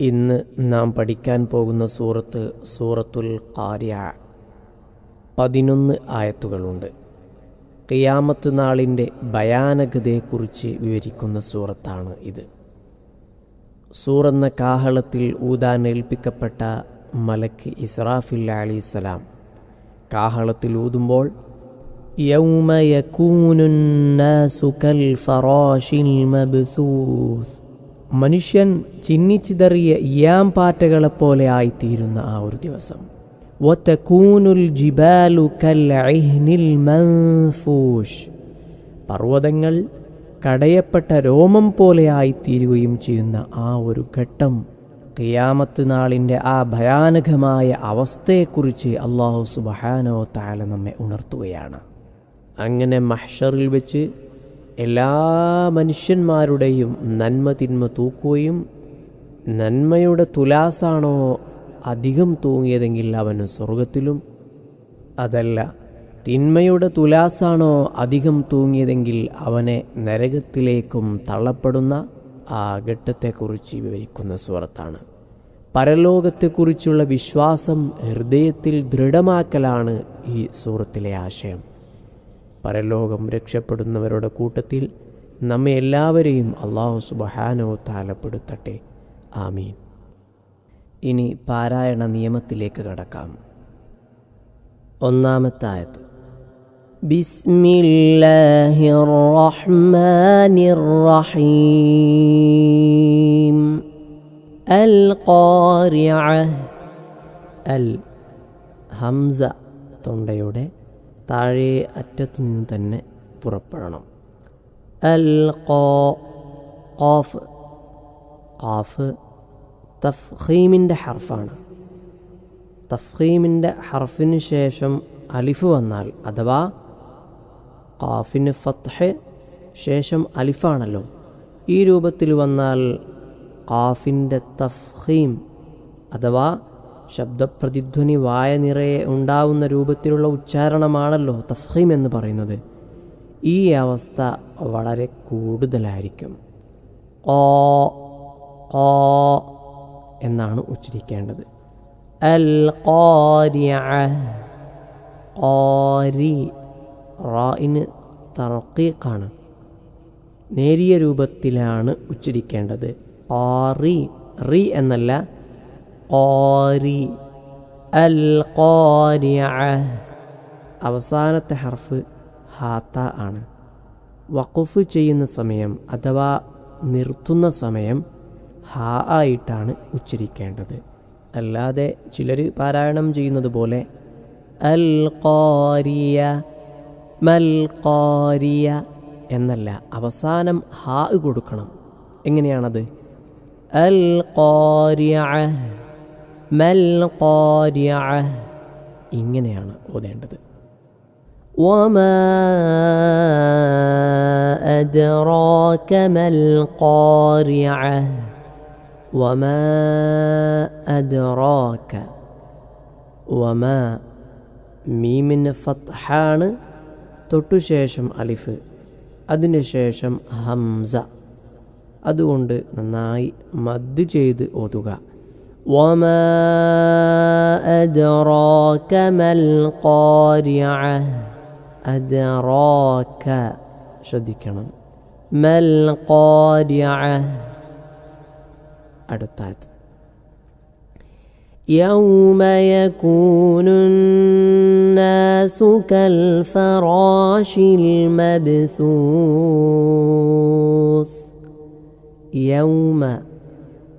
ഇന്ന് നാം പഠിക്കാൻ പോകുന്ന സൂറത്ത് സൂറത്തുൽ കാര്യ പതിനൊന്ന് ആയത്തുകളുണ്ട്. കിയാമത്ത് നാളിന്റെ ഭയാനകതയെക്കുറിച്ച് വിവരിക്കുന്ന സൂറത്താണ് ഇത്. സൂറെന്ന കാഹളത്തിൽ ഊതാൻ ഏൽപ്പിക്കപ്പെട്ട മലക്ക് ഇസ്രാഫിൽ അലിസ്സലാം കാഹളത്തിൽ ഊതുമ്പോൾ യൗമ ഫറോഷിൽ മബ്സൂസ് മനുഷ്യൻ ചിന്നിച്ചിതറിയ ഇയാം പാറ്റകളെപ്പോലെ ആയിത്തീരുന്ന ആ ഒരു ദിവസം. വതകൂനുൽ ജിബാലു കല്ലിൽ മൻഫൂഷ്. പർവതങ്ങൾ കടയപ്പെട്ട രോമം പോലെ ആയിത്തീരുകയും ചെയ്യുന്ന ആ ഒരു ഘട്ടം ഖിയാമത്ത് നാളിന്റെ ആ ഭയാനകമായ അവസ്ഥയെക്കുറിച്ച് അള്ളാഹു സുബഹാനോ താല നമ്മെ ഉണർത്തുകയാണ്. അങ്ങനെ മഹ്ഷറിൽ വെച്ച് എല്ലാ മനുഷ്യന്മാരുടെയും നന്മ തിന്മ തൂക്കുകയും നന്മയുടെ തുലാസാണോ അധികം തൂങ്ങിയതെങ്കിൽ അവന് സ്വർഗത്തിലും അതല്ല തിന്മയുടെ തുലാസാണോ അധികം തൂങ്ങിയതെങ്കിൽ അവനെ നരകത്തിലേക്കും തള്ളപ്പെടുന്ന ആ ഘട്ടത്തെക്കുറിച്ച് വിവരിക്കുന്ന സുഹൃത്താണ്. പരലോകത്തെക്കുറിച്ചുള്ള വിശ്വാസം ഹൃദയത്തിൽ ദൃഢമാക്കലാണ് ഈ സുഹൃത്തിലെ ആശയം. പരലോകം രക്ഷപ്പെടുന്നവരുടെ കൂട്ടത്തിൽ നമ്മെ എല്ലാവരെയും അള്ളാഹു സുബഹാനോ താലപ്പെടുത്തട്ടെ ആമീൻ. ഇനി പാരായണ നിയമത്തിലേക്ക് കടക്കാം. ഒന്നാമത്തെ ആയത്ത് ബിസ്മില്ലാഹിർ റഹ്മാനിർ റഹീം അൽ ഖാരിഅ അൽ ഹംസ തൊണ്ടയുടെ താഴെ അറ്റത്തു നിന്ന് തന്നെ പുറപ്പെടണം. അൽ കോ കോഫ് കാഫ് തഫ്ഹീമിന്റെ ഹർഫാണ്. തഫ്ഹീമിന്റെ ഹർഫിന് ശേഷം അലിഫ് വന്നാൽ അഥവാ കാഫിന് ഫത്ഹ് ശേഷം അലിഫാണല്ലോ. ഈ രൂപത്തിൽ വന്നാൽ കാഫിന്റെ തഫ്ഹീം അഥവാ ശബ്ദപ്രതിധ്വനി വായ നിറയെ ഉണ്ടാവുന്ന രൂപത്തിലുള്ള ഉച്ചാരണമാണല്ലോ തഫീം എന്ന് പറയുന്നത്. ഈ അവസ്ഥ വളരെ കൂടുതലായിരിക്കും. ഓ ഓ എന്നാണ് ഉച്ചരിക്കേണ്ടത്. അൽ ഖാരി റായിന് തറക്കീഖാണ് നേരിയ രൂപത്തിലാണ് ഉച്ചരിക്കേണ്ടത്. ഓറി റി എന്നല്ല ഖാരി അൽ അവസാനത്തെ ഹർഫ് ഹാത്ത ആണ്. വഖഫ് ചെയ്യുന്ന സമയം അഥവാ നിർത്തുന്ന സമയം ഹാ ആയിട്ടാണ് ഉച്ചരിക്കേണ്ടത്. അല്ലാതെ ചിലർ പാരായണം ചെയ്യുന്നത് പോലെ അൽ ഖാരിയ മൽ ഖാരിയ എന്നല്ല അവസാനം ഹാ കൊടുക്കണം. എങ്ങനെയാണത്? അൽ ഖാരിയ. മൽ ഇങ്ങനെയാണ് ഓതേണ്ടത്. ാണ് ഫത്ഹാണ്. തൊട്ടുശേഷം അലിഫ് അതിനുശേഷം ഹംസ. അതുകൊണ്ട് നന്നായി മദ് ചെയ്ത് ഓതുക. وما أدراك ما القارعة أدراك ശ്രദ്ധിക്കണം മൽ ഖാരിഅ അടുത്തായത് يوم يكون الناس كالفراش المبثوث يوم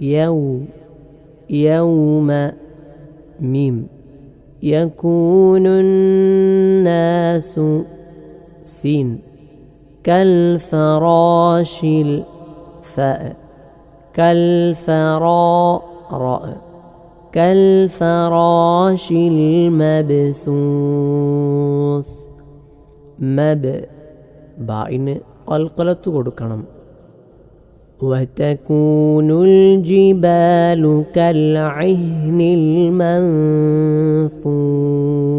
يو يوم ميم يكون الناس سين كالفراش الفاء كالفراء كالفراش المبثوث مب ബായിന് കൽക്കലത്ത് കൊടുക്കണം وتكون الجبال كالعهن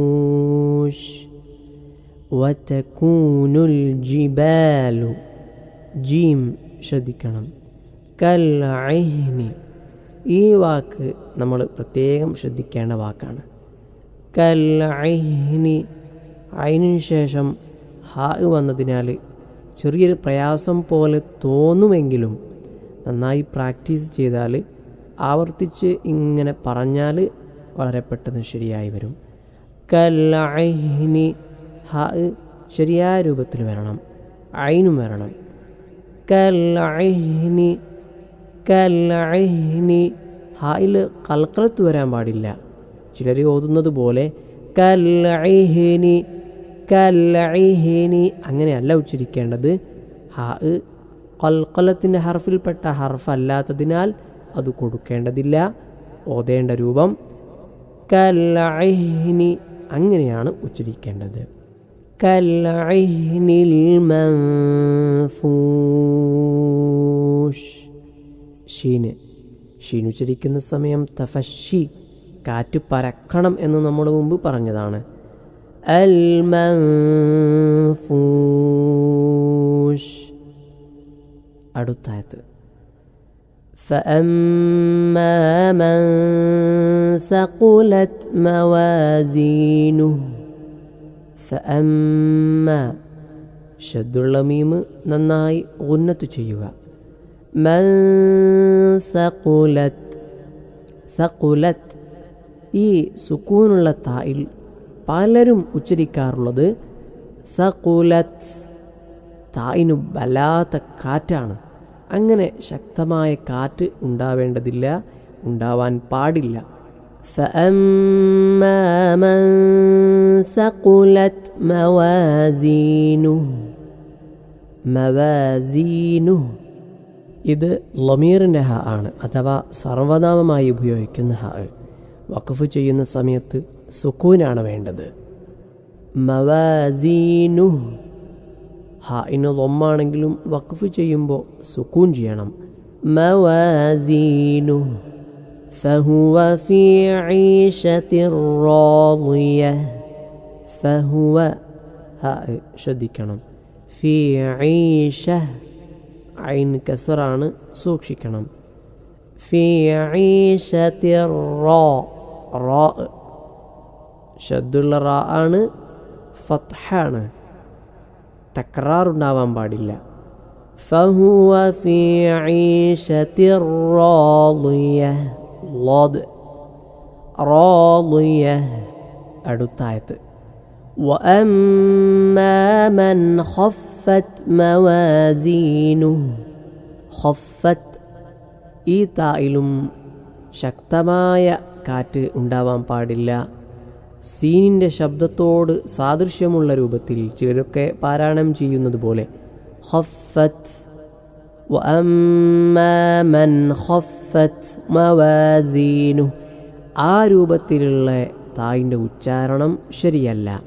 المنفوش وتكون الجبال ജീം ശ്രദ്ധിക്കണം കൽ ഐഹ്നി ഈ വാക്ക് നമ്മൾ പ്രത്യേകം ശ്രദ്ധിക്കേണ്ട വാക്കാണ് കൽ ഐനി അതിനു ശേഷം ഹാ വന്നതിനാൽ ചെറിയൊരു പ്രയാസം പോലെ തോന്നുമെങ്കിലും നന്നായി പ്രാക്ടീസ് ചെയ്താൽ ആവർത്തിച്ച് ഇങ്ങനെ പറഞ്ഞാൽ വളരെ പെട്ടെന്ന് ശരിയായി വരും. കല്ലൈനി ഹ ശരിയായ രൂപത്തിൽ വരണം. ഐനും വരണം. കല്ലൈനി കല്ലൈനി ഹായിൽ കൽക്കലത്ത് വരാൻ പാടില്ല. ചിലർ ഓതുന്നത് പോലെ കല്ലൈഹിനി കല്ലൈഹിനി അങ്ങനെയല്ല ഉച്ചരിക്കേണ്ടത്. ഹാ കൽക്കലത്തിന്റെ ഹർഫിൽപ്പെട്ട ഹർഫല്ലാത്തതിനാൽ അത് കൊടുക്കേണ്ടതില്ല. ഓതേണ്ട രൂപം കലഹിനി അങ്ങനെയാണ് ഉച്ചരിക്കേണ്ടത്. കലഹിനിൽ ഷീന്. ഷീൻ ഉച്ചരിക്കുന്ന സമയം തഫഷി കാറ്റ് പരക്കണം എന്ന് നമ്മൾ മുമ്പ് പറഞ്ഞതാണ്. അൽ മൻഫൂഷ്. അടുത്തായത് فأما من ثقلت موازينه فأما ഷദ്ദുള്ള മീമ് നന്നായി ഉന്നത്ത് ചെയ്യുക മൻ സഖുലത്ത് സഖുലത്ത് ഈ സുക്കൂനുള്ള തായിൽ പലരും ഉച്ചരിക്കാറുള്ളത് സഖുലത്ത് തായിന് വല്ലാത്ത കാറ്റാണ് അങ്ങനെ ശക്തമായ കാറ്റ് ഉണ്ടാവേണ്ടതില്ല ഉണ്ടാവാൻ പാടില്ല. ഇത് ലൊമീറിന്റെ ഹ ആണ് അഥവാ സർവനാമമായി ഉപയോഗിക്കുന്ന ഹ. വഖഫ് ചെയ്യുന്ന സമയത്ത് സുക്കൂനാണ് വേണ്ടത്. മവാസീനു. ഹ ഇന്ന് ലൊമ്മാണെങ്കിലും വഖഫ് ചെയ്യുമ്പോൾ സുക്കൂൻ ചെയ്യണം മവാസീനു فهو في عيشة راضية فهو ها ശ്രദ്ധിക്കണം ഫി ഐഷ ഐൻ കസറാണ് സൂക്ഷിക്കണം ഫി ഐഷത്തി റോ റോ ഷദ്ദുള്ള റാ ആണ് ഫത്ഹാണ് തക്രാറുണ്ടാവാൻ പാടില്ല. അടുത്തായത്. ഈ തായിലും ശക്തമായ കാറ്റ് ഉണ്ടാവാൻ പാടില്ല. സീനിന്റെ ശബ്ദത്തോട് സാദൃശ്യമുള്ള രൂപത്തിൽ ചിലരൊക്കെ പാരായണം ചെയ്യുന്നത് പോലെ. മൻ ആ രൂപത്തിലുള്ള തായിന്റെ ഉച്ചാരണം ശരിയല്ല.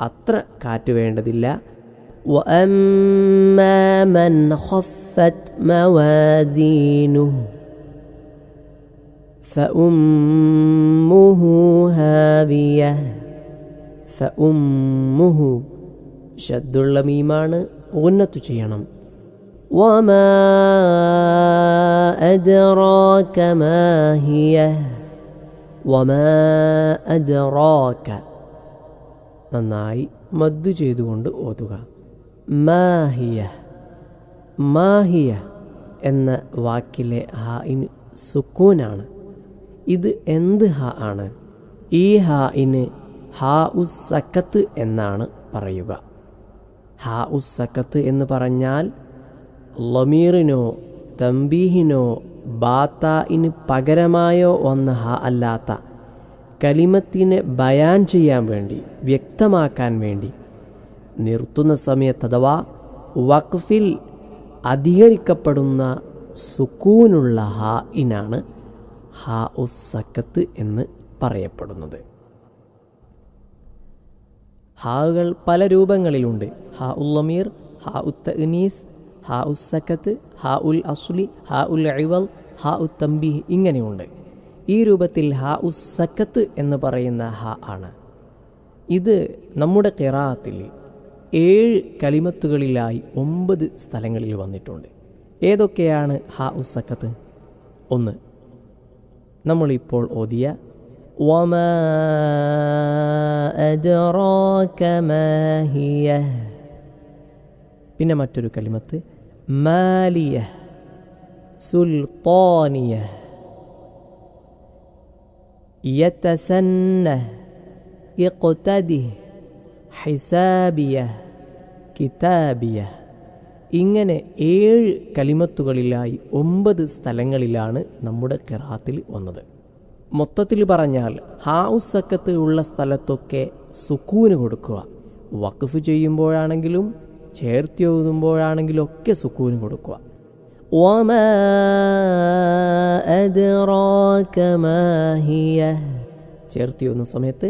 അത്ര കാറ്റ് വേണ്ടതില്ല. മൻ فأمه هاوية فأمه ഷദ്ദുള്ള മീമാണ് ഉന്നത്തു ചെയ്യണം وما أدراك ما هي وما أدراك നന്നായി മദ്ദു ചെയ്തുകൊണ്ട് ഓതുക മാഹിയ മാഹിയ എന്ന വാക്കിലെ ഹായിന് സുക്കൂനാണ് ഇത് എന്ത് ഹ ആണ്? ഈ ഹായിന് ഹാ ഉസ് സക്കത്ത് എന്നാണ് പറയുക. ഹാ ഉസ് സക്കത്ത് എന്ന് പറഞ്ഞാൽ ലൊമീറിനോ തമ്പീഹിനോ ബാത്തായിന് പകരമായോ വന്ന ഹ അല്ലാത്ത കലിമത്തിനെ ബയാൻ ചെയ്യാൻ വേണ്ടി വ്യക്തമാക്കാൻ വേണ്ടി നിർത്തുന്ന സമയത്ത് അഥവാ വഖഫിൽ അധികരിക്കപ്പെടുന്ന സുക്കൂനുള്ള ഹ ഇനാണ് ഹ സക്കത്ത് എന്ന് പറയപ്പെടുന്നത്. ഹാവുകൾ പല രൂപങ്ങളിലുണ്ട്. ഹാ ഉൽ ഹാ ഉത്ത ഇനീസ് ഹാ ഉസ് സക്കത്ത് ഹാ ഉൽ അസുലി ഹാ ഉൽ അഴിവൽ ഹാ ഉ ഇങ്ങനെയുണ്ട്. ഈ രൂപത്തിൽ ഹാ ഉസ് സക്കത്ത് എന്ന് പറയുന്ന ഹ ആണ്. ഇത് നമ്മുടെ കിറാത്തിൽ ഏഴ് കലിമത്തുകളിലായി ഒമ്പത് സ്ഥലങ്ങളിൽ വന്നിട്ടുണ്ട്. ഏതൊക്കെയാണ് ഹ ഉസ് സക്കത്ത് ഒന്ന് നമ്മളിപ്പോൾ ഓതിയ وما أدراك ما هي പിന്നെ മറ്റൊരു കലിമത്ത് മാലിയ സുൽത്താനിയ യതസന്ന ഇഖ്തദി ഹിസാബിയ കിതാബിയ ഇങ്ങനെ ഏഴ് കലിമത്തുകളിലായി ഒമ്പത് സ്ഥലങ്ങളിലാണ് നമ്മുടെ കിറാത്തിൽ വന്നത് മൊത്തത്തിൽ പറഞ്ഞാൽ ഹാഉസക്കത്ത് ഉള്ള സ്ഥലത്തൊക്കെ സുക്കൂന് കൊടുക്കുക വഖഫ് ചെയ്യുമ്പോഴാണെങ്കിലും ചേർത്തി ഓതുമ്പോഴാണെങ്കിലും ഒക്കെ സുക്കൂന് കൊടുക്കുക وما أدراك ما هي ചേർത്തി ഓതുന്ന സമയത്ത്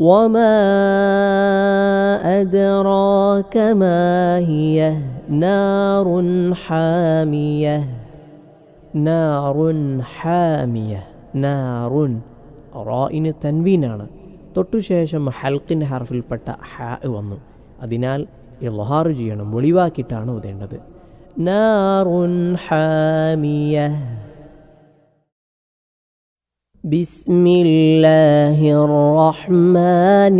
وما أدراك ما هي نار حامية نار حامية നാറുൻ റോയിന് തൻവീനാണ് തൊട്ടുശേഷം ഹൽക്കിൻ്റെ ഹർഫിൽപ്പെട്ട ഹ വന്നു അതിനാൽ ഇൽഹാർ ചെയ്യണം ഒളിവാക്കിയിട്ടാണ് ഓതേണ്ടത് നാറുൻ ഹാമിയ بسم الله الرحمن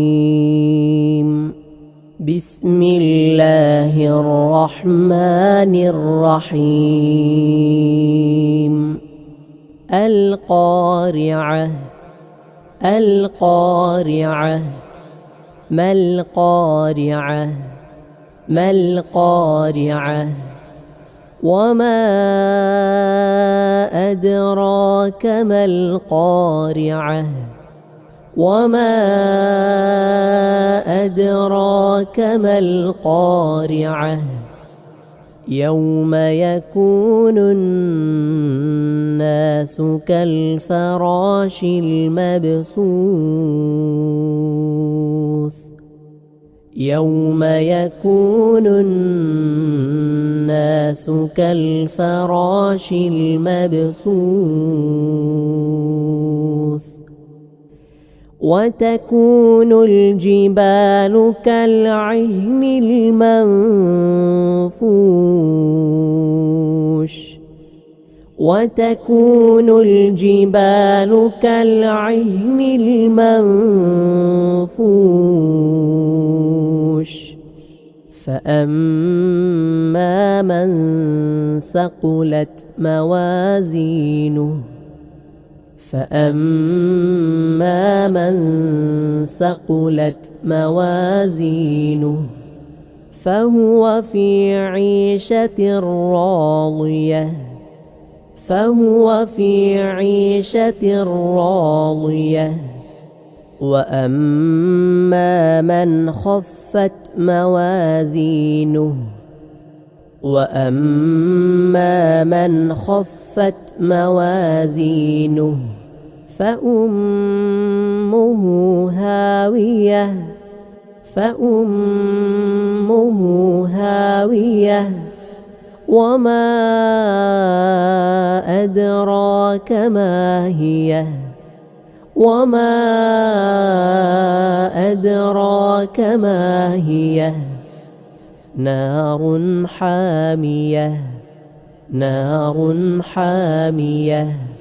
الرحيم بسم الله الرحمن الرحيم. القارعة القارعة ما القارعة ما القارعة وما أدراك ما القارعة. وما أدراك ما القارعة يوم يكون الناس كالفراش المبثوث يوم يكون الناس كالفراش المبثوث وتكون الجبال كالعهن المنفوش. وتكون الجبال كالعهن المنفوش. فأما من ثقلت موازينه فأما من ثقلت موازينه فهو في عيشة راضية فهو في عيشة راضية وأما من خفت موازينه وأما من خفت موازينه فأمه هاوية فأمه هاوية. وما أدراك ما هي؟ وما أدراك ما هي؟ نار حامية نار حامية.